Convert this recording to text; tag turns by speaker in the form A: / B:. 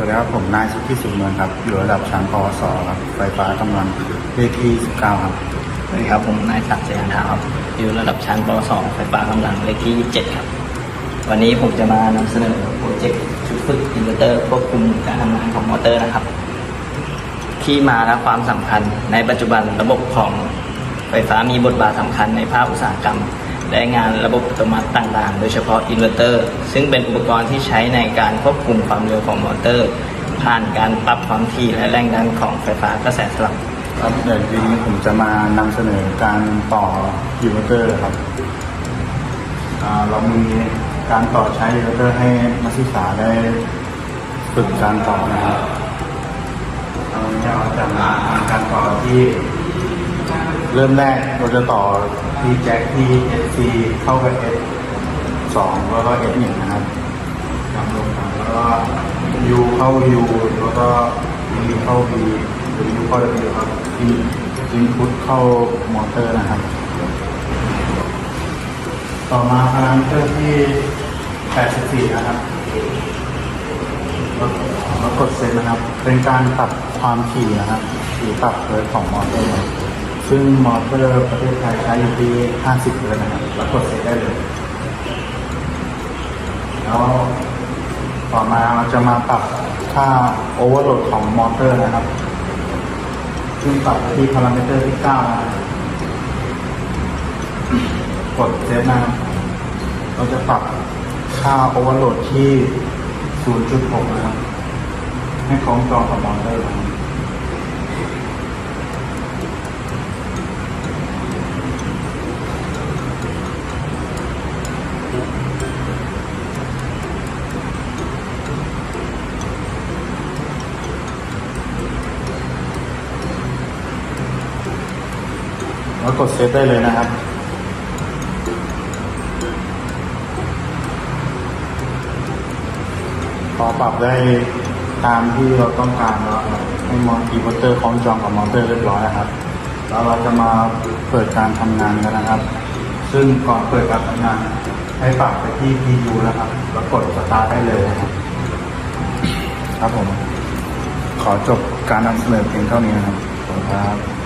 A: วัสดีครับผมนายสุทธิสุขเมืองครับอยู่ระดับชั้นปวสครับไฟฟ้ากำลังเลขที่19ครับ
B: สวัสดีครับผมนายศักดิ์เสียงเท้าครับอยู่ระดับชั้นป .2 ไฟฟ้ากำลังเลขที่27ครับ วันนี้ผมจะมานำเสนอโปรเจกต์ชุดฝึกอินเวอร์เตอร์ควบคุมการทำงานของมอเตอร์นะครับ ที่มาและความสำคัญในปัจจุบันระบบของไฟฟ้ามีบทบาทสำคัญในภาคอุตสาหกรรม และงานระบบอัตโนมัติต่างๆ โดยเฉพาะอินเวอร์เตอร์ ซึ่งเป็นอุปกรณ์ที่ใช้ในการควบคุมความเร็วของมอเตอร์ ผ่านการปรับความถี่และแรงดันของไฟฟ้ากระแสสลับ
A: ครับเดี๋ยวทีนี้ผมจะมานำเสนอการต่อยูเวอร์เตอร์ครับเรามีการต่อใช้ยูเวอร์เตอร์ให้นักศึกษาได้ฝึกการต่อนะครับเราจะมาทำการต่อที่เริ่มแรกเราจะต่อ ที่แจ็คที่ SC เข้ากับ S 2แล้วก็ S 1นะครับทำลงมาแล้วก็ U เข้า U แล้วก็ V เข้า V หรือ U เข้า W ครับ In input เข้ามอเตอร์นะครับ ต่อมาพารามิเตอร์ที่ 84 นะครับแล้วกดเซตนะครับ เป็นการปรับความถี่นะครับหรือปรับเพิร์ทของมอเตอร์ ซึ่งมอเตอร์ประเทศไทยใช้อยู่ที่ 50เพิร์ทนะครับแล้วกดเซตได้เลย แล้วต่อมาเราจะมาปรับค่าโอเวอร์โหลดของมอเตอร์นะครับ ซึ่งปรับที่พารามิเตอร์ที่9นะครับกดเซตนะครับเราจะปรับค่าโอเวอร์โหลดที่ 0.6 นะครับ ให้คล้องจองกับมอเตอร์นะครับ แล้วกดเซตได้เลยนะครับ พอปรับได้ตามที่เราต้องการแล้วครับให้มออีเวอเตอร์คล้องจองกับมอเตอร์เรียบร้อยนะครับ แล้วเราจะมาเปิดการทำงานกันนะครับ ซึ่งก่อนเปิดการทำงาน ให้ปรับไปที่ PU นะครับ แล้วกดสตาร์ทได้เลยนะครับครับผม ขอจบการนำเสนอเพียงเท่านี้นะครับขอบคุณครับ